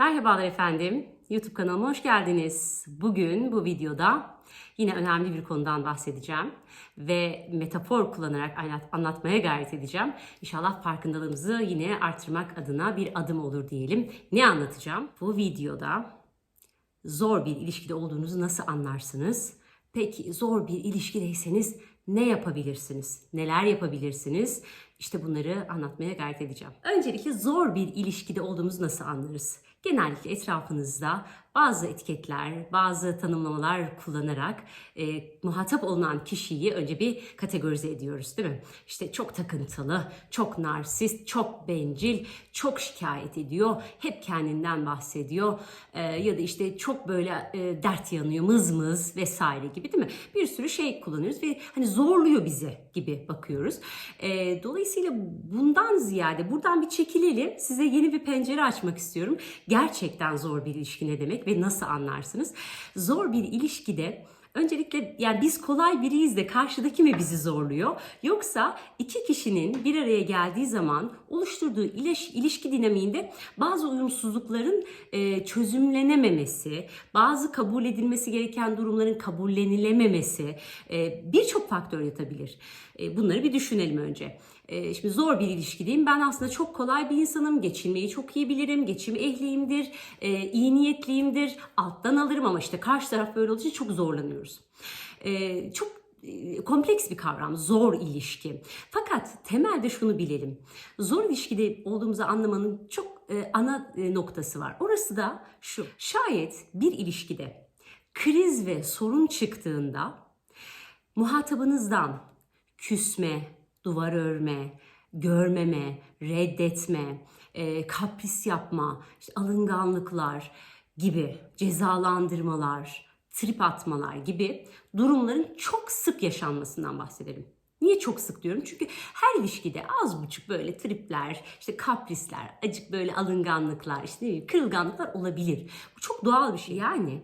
Merhabalar efendim. YouTube kanalıma hoş geldiniz. Bugün bu videoda yine önemli bir konudan bahsedeceğim ve metafor kullanarak anlat- anlatmaya gayret edeceğim. İnşallah farkındalığımızı yine artırmak adına bir adım olur diyelim. Ne anlatacağım? Bu videoda zor bir ilişkide olduğunuzu nasıl anlarsınız? Peki zor bir ilişkideyseniz ne yapabilirsiniz? Neler yapabilirsiniz? İşte bunları anlatmaya gayret edeceğim. Öncelikle zor bir ilişkide olduğumuzu nasıl anlarız? Genellikle etrafınızda bazı etiketler, bazı tanımlamalar kullanarak e, muhatap olunan kişiyi önce bir kategorize ediyoruz değil mi? İşte çok takıntılı, çok narsist, çok bencil, çok şikayet ediyor, hep kendinden bahsediyor e, ya da işte çok böyle e, dert yanıyor, mızmız vesaire gibi değil mi? Bir sürü şey kullanıyoruz ve hani zorluyor bizi gibi bakıyoruz. E, dolayısıyla bundan ziyade buradan bir çekilelim. Size yeni bir pencere açmak istiyorum. Gerçekten zor bir ilişki ne demek ve nasıl anlarsınız? Zor bir ilişkide Öncelikle yani biz kolay biriyiz de karşıdaki mi bizi zorluyor? Yoksa iki kişinin bir araya geldiği zaman oluşturduğu iliş- ilişki dinamiğinde bazı uyumsuzlukların e, çözümlenememesi, bazı kabul edilmesi gereken durumların kabullenilememesi e, birçok faktör yatabilir. E, bunları bir düşünelim önce. E, şimdi zor bir ilişkideyim. Ben aslında çok kolay bir insanım. Geçinmeyi çok iyi bilirim. Geçim ehliyimdir. E, iyi niyetliyimdir. Alttan alırım ama işte karşı taraf böyle olduğu çok zorlanıyoruz. E, çok kompleks bir kavram zor ilişki. Fakat temelde şunu bilelim. Zor ilişkide olduğumuzu anlamanın çok e, ana e, noktası var. Orası da şu. Şayet bir ilişkide kriz ve sorun çıktığında muhatabınızdan küsme, duvar örme, görmeme, reddetme, e, kapris yapma, işte alınganlıklar gibi cezalandırmalar, trip atmalar gibi durumların çok sık yaşanmasından bahsedelim. Niye çok sık diyorum? Çünkü her ilişkide az buçuk böyle tripler, işte kaprisler, acık böyle alınganlıklar, işte kırılganlıklar olabilir. Bu çok doğal bir şey. Yani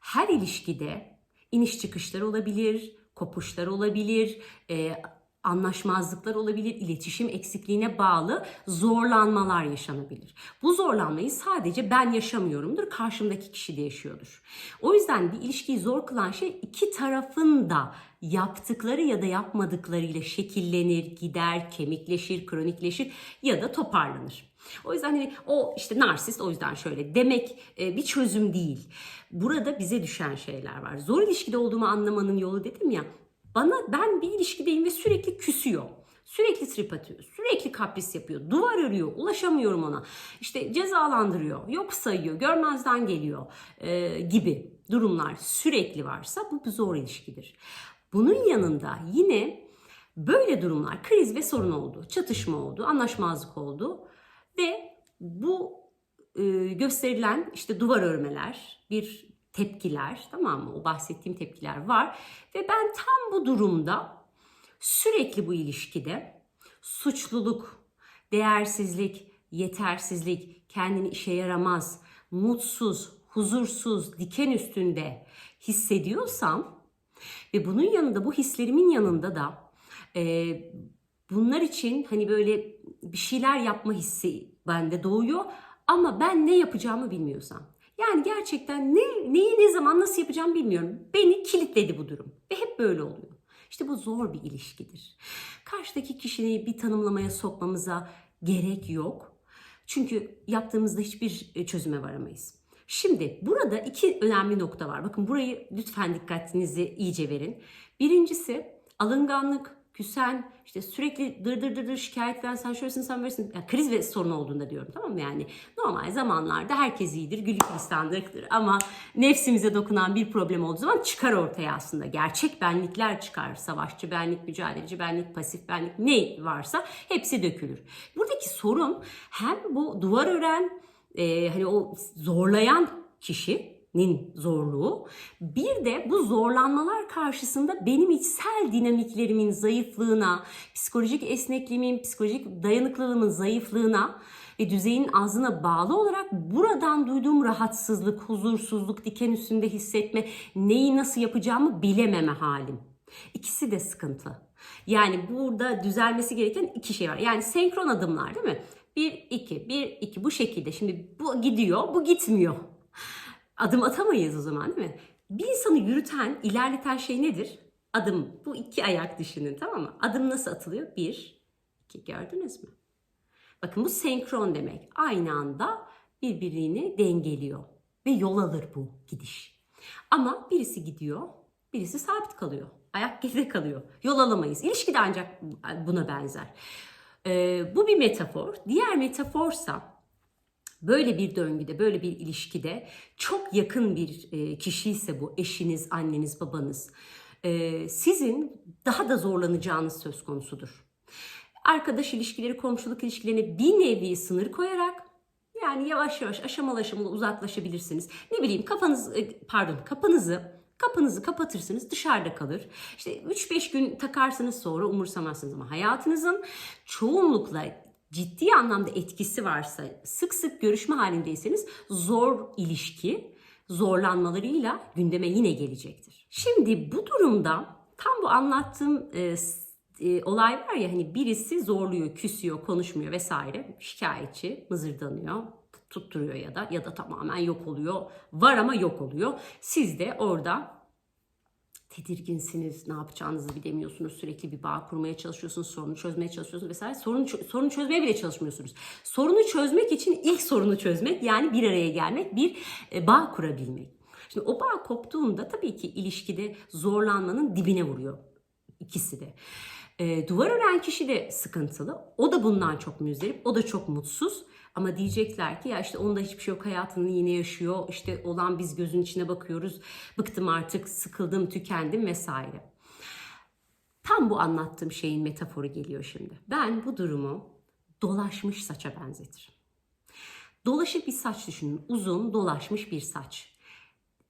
her ilişkide iniş çıkışlar olabilir, kopuşlar olabilir, e, anlaşmazlıklar olabilir, iletişim eksikliğine bağlı zorlanmalar yaşanabilir. Bu zorlanmayı sadece ben yaşamıyorumdur, karşımdaki kişi de yaşıyordur. O yüzden bir ilişkiyi zor kılan şey iki tarafın da yaptıkları ya da yapmadıklarıyla şekillenir, gider, kemikleşir, kronikleşir ya da toparlanır. O yüzden hani o işte narsist o yüzden şöyle demek e, bir çözüm değil. Burada bize düşen şeyler var. Zor ilişkide olduğumu anlamanın yolu dedim ya. Bana ben bir ilişkideyim ve sürekli küsüyor. Sürekli trip atıyor. Sürekli kapris yapıyor. Duvar örüyor. Ulaşamıyorum ona. İşte cezalandırıyor. Yok sayıyor. Görmezden geliyor. e, gibi durumlar sürekli varsa bu bir zor ilişkidir. Bunun yanında yine böyle durumlar kriz ve sorun oldu. Çatışma oldu. Anlaşmazlık oldu. Ve bu e, gösterilen işte duvar örmeler, bir tepkiler tamam mı? O bahsettiğim tepkiler var ve ben tam bu durumda sürekli bu ilişkide suçluluk, değersizlik, yetersizlik, kendini işe yaramaz, mutsuz, huzursuz, diken üstünde hissediyorsam ve bunun yanında bu hislerimin yanında da e, bunlar için hani böyle bir şeyler yapma hissi bende doğuyor ama ben ne yapacağımı bilmiyorsam. Yani gerçekten ne, neyi ne zaman nasıl yapacağımı bilmiyorum. Beni kilitledi bu durum ve hep böyle oluyor. İşte bu zor bir ilişkidir. Karşıdaki kişiyi bir tanımlamaya sokmamıza gerek yok. Çünkü yaptığımızda hiçbir e, çözüme varamayız. Şimdi burada iki önemli nokta var. Bakın burayı lütfen dikkatinizi iyice verin. Birincisi alınganlık, küsen, işte sürekli dır dır dır dır şikayet eden sen şöylesin sen böylesin. Yani kriz ve sorun olduğunda diyorum tamam mı? Yani normal zamanlarda herkes iyidir, güllük gülistanlıktır ama nefsimize dokunan bir problem olduğu zaman çıkar ortaya aslında. Gerçek benlikler çıkar. Savaşçı benlik, mücadeleci benlik, pasif benlik ne varsa hepsi dökülür. Buradaki sorun hem bu duvar ören, e, hani o zorlayan kişinin zorluğu bir de bu zorlanmalar karşısında benim içsel dinamiklerimin zayıflığına, psikolojik esnekliğimin, psikolojik dayanıklılığımın zayıflığına ve düzeyin azına bağlı olarak buradan duyduğum rahatsızlık, huzursuzluk, diken üstünde hissetme, neyi nasıl yapacağımı bilememe halim. İkisi de sıkıntı. Yani burada düzelmesi gereken iki şey var. Yani senkron adımlar değil mi? Bir, iki, bir, iki bu şekilde. Şimdi bu gidiyor, bu gitmiyor. Adım atamayız o zaman değil mi? Bir insanı yürüten, ilerleten şey nedir? Adım. Bu iki ayak düşünün tamam mı? Adım nasıl atılıyor? Bir, iki gördünüz mü? Bakın bu senkron demek. Aynı anda birbirini dengeliyor. Ve yol alır bu gidiş. Ama birisi gidiyor, birisi sabit kalıyor. Ayak geride kalıyor. Yol alamayız. İlişki de ancak buna benzer. Ee, bu bir metafor. Diğer metaforsa böyle bir döngüde, böyle bir ilişkide çok yakın bir e, kişi ise bu eşiniz, anneniz, babanız e, sizin daha da zorlanacağınız söz konusudur. Arkadaş ilişkileri, komşuluk ilişkilerine bir nevi sınır koyarak yani yavaş yavaş aşamalı aşamalı uzaklaşabilirsiniz. Ne bileyim kafanız e, pardon kapınızı kapınızı kapatırsınız dışarıda kalır. İşte 3-5 gün takarsınız sonra umursamazsınız ama hayatınızın çoğunlukla ciddi anlamda etkisi varsa sık sık görüşme halindeyseniz zor ilişki zorlanmalarıyla gündeme yine gelecektir. Şimdi bu durumda tam bu anlattığım e, e, olay var ya hani birisi zorluyor, küsüyor, konuşmuyor vesaire. Şikayetçi, mızırdanıyor, tutturuyor ya da ya da tamamen yok oluyor. Var ama yok oluyor. Siz de orada tedirginsiniz, ne yapacağınızı bilemiyorsunuz, sürekli bir bağ kurmaya çalışıyorsunuz, sorunu çözmeye çalışıyorsunuz vesaire. Sorunu, sorunu çözmeye bile çalışmıyorsunuz. Sorunu çözmek için ilk sorunu çözmek yani bir araya gelmek, bir e, bağ kurabilmek. Şimdi o bağ koptuğunda tabii ki ilişkide zorlanmanın dibine vuruyor ikisi de. E, duvar ören kişi de sıkıntılı. O da bundan çok müzdarip. O da çok mutsuz. Ama diyecekler ki ya işte onda hiçbir şey yok hayatını yine yaşıyor. İşte olan biz gözün içine bakıyoruz. Bıktım artık, sıkıldım, tükendim vesaire. Tam bu anlattığım şeyin metaforu geliyor şimdi. Ben bu durumu dolaşmış saça benzetirim. Dolaşık bir saç düşünün. Uzun, dolaşmış bir saç.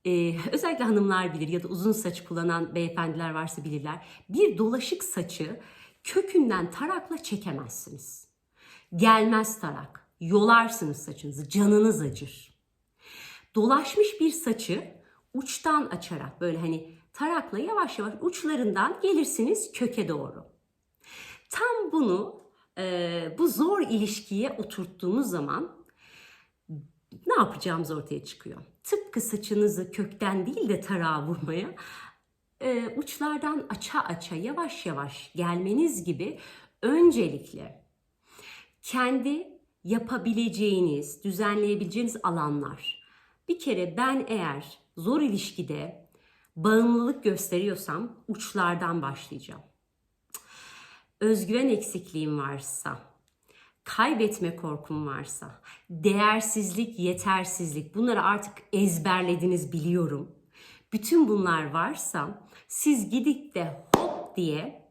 Ee, özellikle hanımlar bilir ya da uzun saç kullanan beyefendiler varsa bilirler. Bir dolaşık saçı kökünden tarakla çekemezsiniz. Gelmez tarak. Yolarsınız saçınızı. Canınız acır. Dolaşmış bir saçı uçtan açarak böyle hani tarakla yavaş yavaş uçlarından gelirsiniz köke doğru. Tam bunu e, bu zor ilişkiye oturttuğumuz zaman ne yapacağımız ortaya çıkıyor. Tıpkı saçınızı kökten değil de tarağa vurmaya e, uçlardan aça aça yavaş yavaş gelmeniz gibi öncelikle kendi yapabileceğiniz, düzenleyebileceğiniz alanlar. Bir kere ben eğer zor ilişkide bağımlılık gösteriyorsam uçlardan başlayacağım. Özgüven eksikliğim varsa, kaybetme korkum varsa, değersizlik, yetersizlik bunları artık ezberlediniz biliyorum. Bütün bunlar varsa siz gidip de hop diye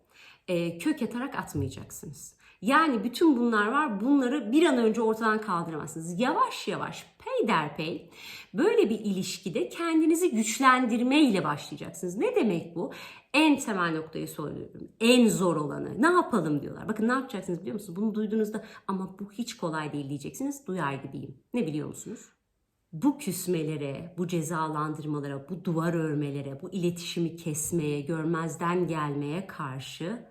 e, kök yatarak atmayacaksınız. Yani bütün bunlar var. Bunları bir an önce ortadan kaldıramazsınız. Yavaş yavaş peyderpey böyle bir ilişkide kendinizi güçlendirme ile başlayacaksınız. Ne demek bu? En temel noktayı söylüyorum. En zor olanı. Ne yapalım diyorlar. Bakın ne yapacaksınız biliyor musunuz? Bunu duyduğunuzda ama bu hiç kolay değil diyeceksiniz. Duyar gibiyim. Ne biliyor musunuz? bu küsmelere, bu cezalandırmalara, bu duvar örmelere, bu iletişimi kesmeye, görmezden gelmeye karşı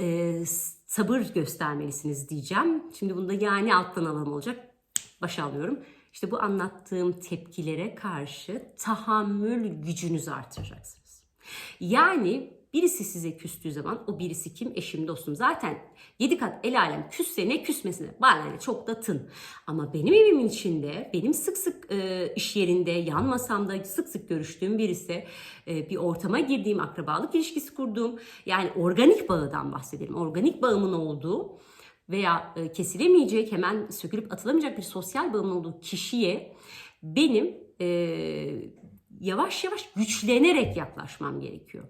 e, sabır göstermelisiniz diyeceğim. Şimdi bunda yani alttan alalım olacak. Başa alıyorum. İşte bu anlattığım tepkilere karşı tahammül gücünüzü artıracaksınız. Yani birisi size küstüğü zaman o birisi kim? Eşim, dostum. Zaten yedi kat el alem küsse ne küsmesine bana çok da tın. Ama benim evimin içinde, benim sık sık e, iş yerinde, yan masamda sık sık görüştüğüm birisi, e, bir ortama girdiğim, akrabalık ilişkisi kurduğum, yani organik bağdan bahsedelim. Organik bağımın olduğu veya e, kesilemeyecek, hemen sökülüp atılamayacak bir sosyal bağımın olduğu kişiye benim e, yavaş yavaş güçlenerek yaklaşmam gerekiyor.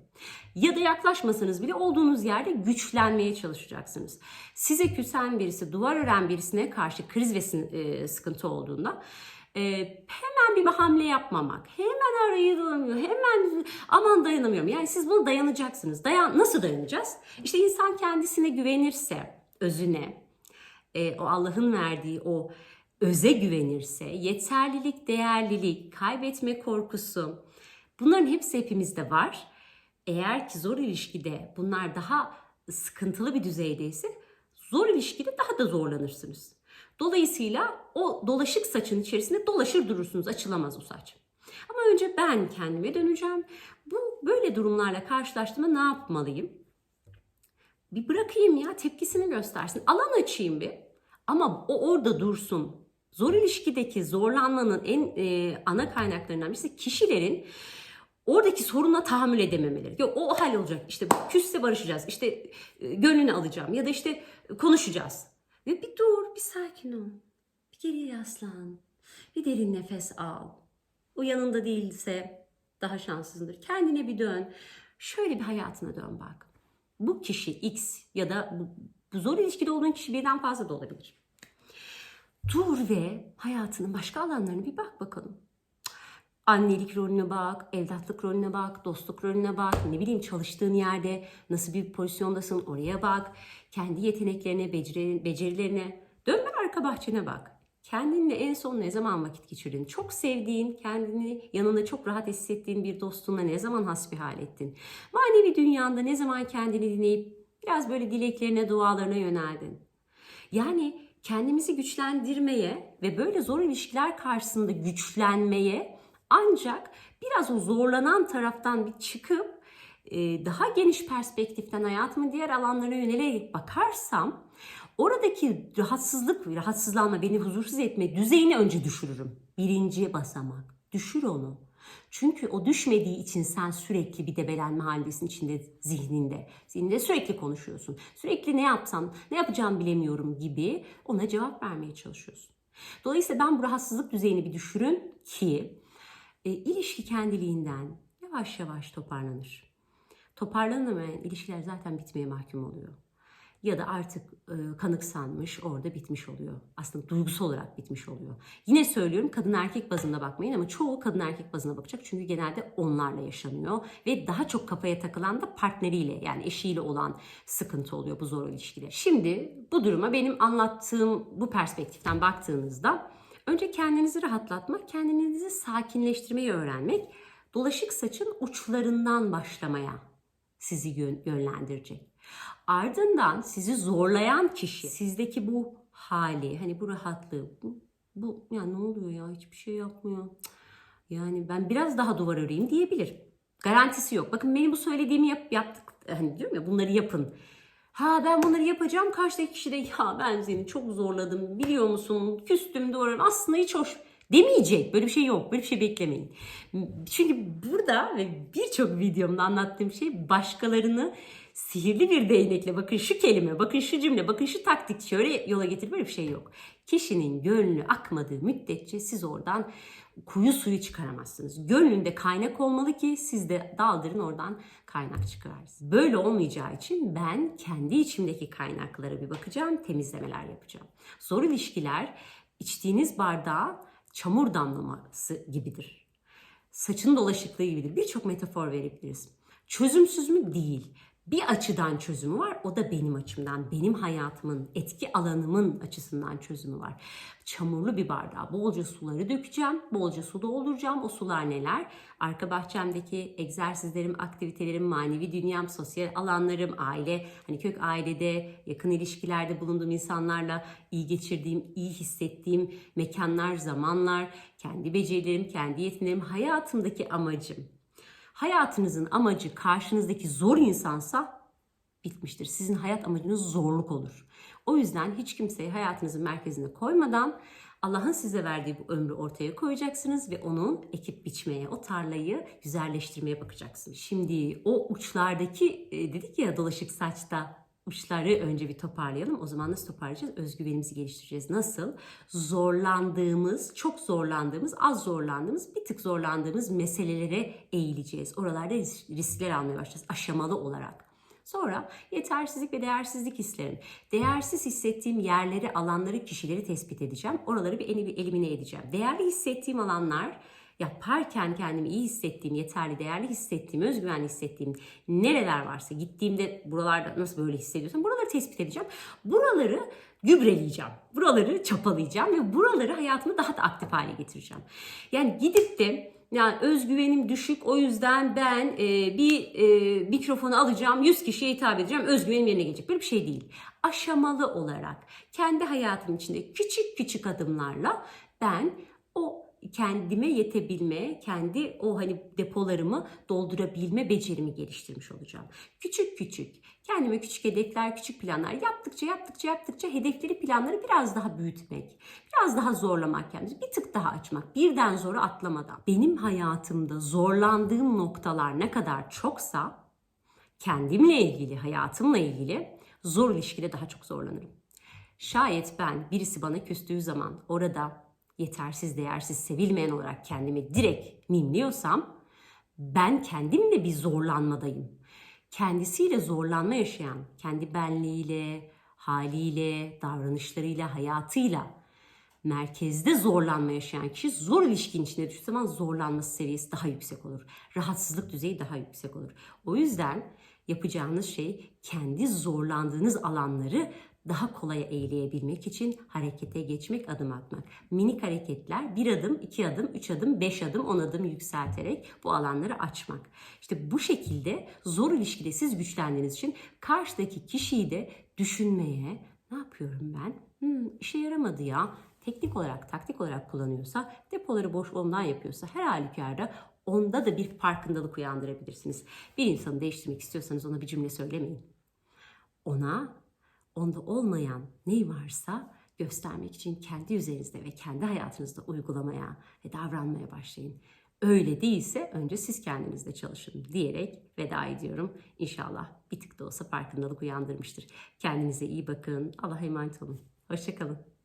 Ya da yaklaşmasanız bile olduğunuz yerde güçlenmeye çalışacaksınız. Size küsen birisi, duvar ören birisine karşı kriz ve e, sıkıntı olduğunda e, hemen bir hamle yapmamak, hemen arayı dolanıyor, hemen aman dayanamıyorum. Yani siz buna dayanacaksınız. Dayan, nasıl dayanacağız? İşte insan kendisine güvenirse, özüne, e, o Allah'ın verdiği o öze güvenirse, yeterlilik, değerlilik, kaybetme korkusu bunların hepsi hepimizde var. Eğer ki zor ilişkide bunlar daha sıkıntılı bir düzeydeyse zor ilişkide daha da zorlanırsınız. Dolayısıyla o dolaşık saçın içerisinde dolaşır durursunuz. Açılamaz o saç. Ama önce ben kendime döneceğim. Bu böyle durumlarla karşılaştığımda ne yapmalıyım? Bir bırakayım ya tepkisini göstersin. Alan açayım bir. Ama o orada dursun. Zor ilişkideki zorlanmanın en e, ana kaynaklarından birisi kişilerin oradaki soruna tahammül edememeleri. Yok o hal olacak. İşte küsse barışacağız. İşte e, gönlünü alacağım ya da işte konuşacağız. Ve bir dur, bir sakin ol. Bir geriye yaslan. Bir derin nefes al. O yanında değilse daha şanssızdır. Kendine bir dön. Şöyle bir hayatına dön bak. Bu kişi X ya da bu, bu zor ilişkide olduğun kişi birden fazla da olabilir. Dur ve hayatının başka alanlarına bir bak bakalım. Annelik rolüne bak, evlatlık rolüne bak, dostluk rolüne bak, ne bileyim çalıştığın yerde nasıl bir pozisyondasın oraya bak. Kendi yeteneklerine, beceri, becerilerine, dön arka bahçene bak. Kendinle en son ne zaman vakit geçirdin? Çok sevdiğin, kendini yanında çok rahat hissettiğin bir dostunla ne zaman hasbihal ettin? Manevi dünyanda ne zaman kendini dinleyip biraz böyle dileklerine, dualarına yöneldin? Yani kendimizi güçlendirmeye ve böyle zor ilişkiler karşısında güçlenmeye ancak biraz o zorlanan taraftan bir çıkıp daha geniş perspektiften hayatımın diğer alanlarına yönelerek bakarsam oradaki rahatsızlık, rahatsızlanma, beni huzursuz etme düzeyini önce düşürürüm. Birinci basamak. Düşür onu. Çünkü o düşmediği için sen sürekli bir debelenme halindesin içinde zihninde. Zihninde sürekli konuşuyorsun. Sürekli ne yapsam, ne yapacağım bilemiyorum gibi ona cevap vermeye çalışıyorsun. Dolayısıyla ben bu rahatsızlık düzeyini bir düşürün ki e, ilişki kendiliğinden yavaş yavaş toparlanır. Toparlanamayan ilişkiler zaten bitmeye mahkum oluyor. Ya da artık e, kanıksanmış orada bitmiş oluyor. Aslında duygusal olarak bitmiş oluyor. Yine söylüyorum kadın erkek bazında bakmayın ama çoğu kadın erkek bazına bakacak. Çünkü genelde onlarla yaşanıyor. Ve daha çok kafaya takılan da partneriyle yani eşiyle olan sıkıntı oluyor bu zor ilişkiler. Şimdi bu duruma benim anlattığım bu perspektiften baktığınızda önce kendinizi rahatlatmak, kendinizi sakinleştirmeyi öğrenmek, dolaşık saçın uçlarından başlamaya sizi yön- yönlendirecek. Ardından sizi zorlayan kişi, sizdeki bu hali, hani bu rahatlığı, bu, bu ya ne oluyor ya hiçbir şey yapmıyor. Yani ben biraz daha duvar öreyim diyebilir. Garantisi yok. Bakın benim bu söylediğimi yap, yaptık. Hani diyorum ya bunları yapın. Ha ben bunları yapacağım. Karşıdaki kişi de ya ben seni çok zorladım biliyor musun? Küstüm doğru. Aslında hiç hoş demeyecek. Böyle bir şey yok. Böyle bir şey beklemeyin. Çünkü burada ve birçok videomda anlattığım şey başkalarını sihirli bir değnekle bakın şu kelime, bakın şu cümle, bakın şu taktik şöyle yola getir böyle bir şey yok. Kişinin gönlü akmadığı müddetçe siz oradan kuyu suyu çıkaramazsınız. Gönlünde kaynak olmalı ki siz de daldırın oradan kaynak çıkararsınız. Böyle olmayacağı için ben kendi içimdeki kaynaklara bir bakacağım, temizlemeler yapacağım. Zor ilişkiler içtiğiniz bardağa çamur damlaması gibidir. Saçın dolaşıklığı gibidir. Birçok metafor verebiliriz. Çözümsüz mü? Değil. Bir açıdan çözümü var. O da benim açımdan, benim hayatımın, etki alanımın açısından çözümü var. Çamurlu bir bardağa bolca suları dökeceğim. Bolca su dolduracağım. O sular neler? Arka bahçemdeki egzersizlerim, aktivitelerim, manevi dünyam, sosyal alanlarım, aile, hani kök ailede, yakın ilişkilerde bulunduğum insanlarla iyi geçirdiğim, iyi hissettiğim mekanlar, zamanlar, kendi becerilerim, kendi yeteneklerim, hayatımdaki amacım. Hayatınızın amacı karşınızdaki zor insansa bitmiştir. Sizin hayat amacınız zorluk olur. O yüzden hiç kimseyi hayatınızın merkezine koymadan Allah'ın size verdiği bu ömrü ortaya koyacaksınız ve onu ekip biçmeye, o tarlayı güzelleştirmeye bakacaksınız. Şimdi o uçlardaki e, dedik ya dolaşık saçta uçları önce bir toparlayalım. O zaman nasıl toparlayacağız? Özgüvenimizi geliştireceğiz. Nasıl? Zorlandığımız, çok zorlandığımız, az zorlandığımız, bir tık zorlandığımız meselelere eğileceğiz. Oralarda ris- riskler almaya başlayacağız aşamalı olarak. Sonra yetersizlik ve değersizlik hislerim. Değersiz hissettiğim yerleri, alanları, kişileri tespit edeceğim. Oraları bir eli- elimine edeceğim. Değerli hissettiğim alanlar yaparken kendimi iyi hissettiğim, yeterli, değerli hissettiğim, özgüvenli hissettiğim nereler varsa gittiğimde buralarda nasıl böyle hissediyorsam buraları tespit edeceğim. Buraları gübreleyeceğim. Buraları çapalayacağım ve buraları hayatımda daha da aktif hale getireceğim. Yani gidip de yani özgüvenim düşük o yüzden ben e, bir e, mikrofonu alacağım 100 kişiye hitap edeceğim özgüvenim yerine gelecek. Böyle bir şey değil. Aşamalı olarak kendi hayatım içinde küçük küçük adımlarla ben o kendime yetebilme, kendi o hani depolarımı doldurabilme becerimi geliştirmiş olacağım. Küçük küçük, kendime küçük hedefler, küçük planlar yaptıkça yaptıkça yaptıkça hedefleri, planları biraz daha büyütmek, biraz daha zorlamak kendimizi, bir tık daha açmak, birden zora atlamadan. Benim hayatımda zorlandığım noktalar ne kadar çoksa kendimle ilgili, hayatımla ilgili zor ilişkide daha çok zorlanırım. Şayet ben birisi bana küstüğü zaman orada yetersiz, değersiz, sevilmeyen olarak kendimi direkt mimliyorsam ben kendimle bir zorlanmadayım. Kendisiyle zorlanma yaşayan, kendi benliğiyle, haliyle, davranışlarıyla, hayatıyla merkezde zorlanma yaşayan kişi zor ilişkinin içine düştüğü zaman zorlanması seviyesi daha yüksek olur. Rahatsızlık düzeyi daha yüksek olur. O yüzden yapacağınız şey kendi zorlandığınız alanları daha kolay eğleyebilmek için harekete geçmek, adım atmak. Minik hareketler bir adım, iki adım, üç adım, beş adım, on adım yükselterek bu alanları açmak. İşte bu şekilde zor ilişkide siz güçlendiğiniz için karşıdaki kişiyi de düşünmeye, ne yapıyorum ben? Hmm, işe yaramadı ya. Teknik olarak, taktik olarak kullanıyorsa, depoları boş ondan yapıyorsa her halükarda onda da bir farkındalık uyandırabilirsiniz. Bir insanı değiştirmek istiyorsanız ona bir cümle söylemeyin. Ona onda olmayan ne varsa göstermek için kendi üzerinizde ve kendi hayatınızda uygulamaya ve davranmaya başlayın. Öyle değilse önce siz kendinizde çalışın diyerek veda ediyorum. İnşallah bir tık da olsa farkındalık uyandırmıştır. Kendinize iyi bakın. Allah'a emanet olun. Hoşçakalın.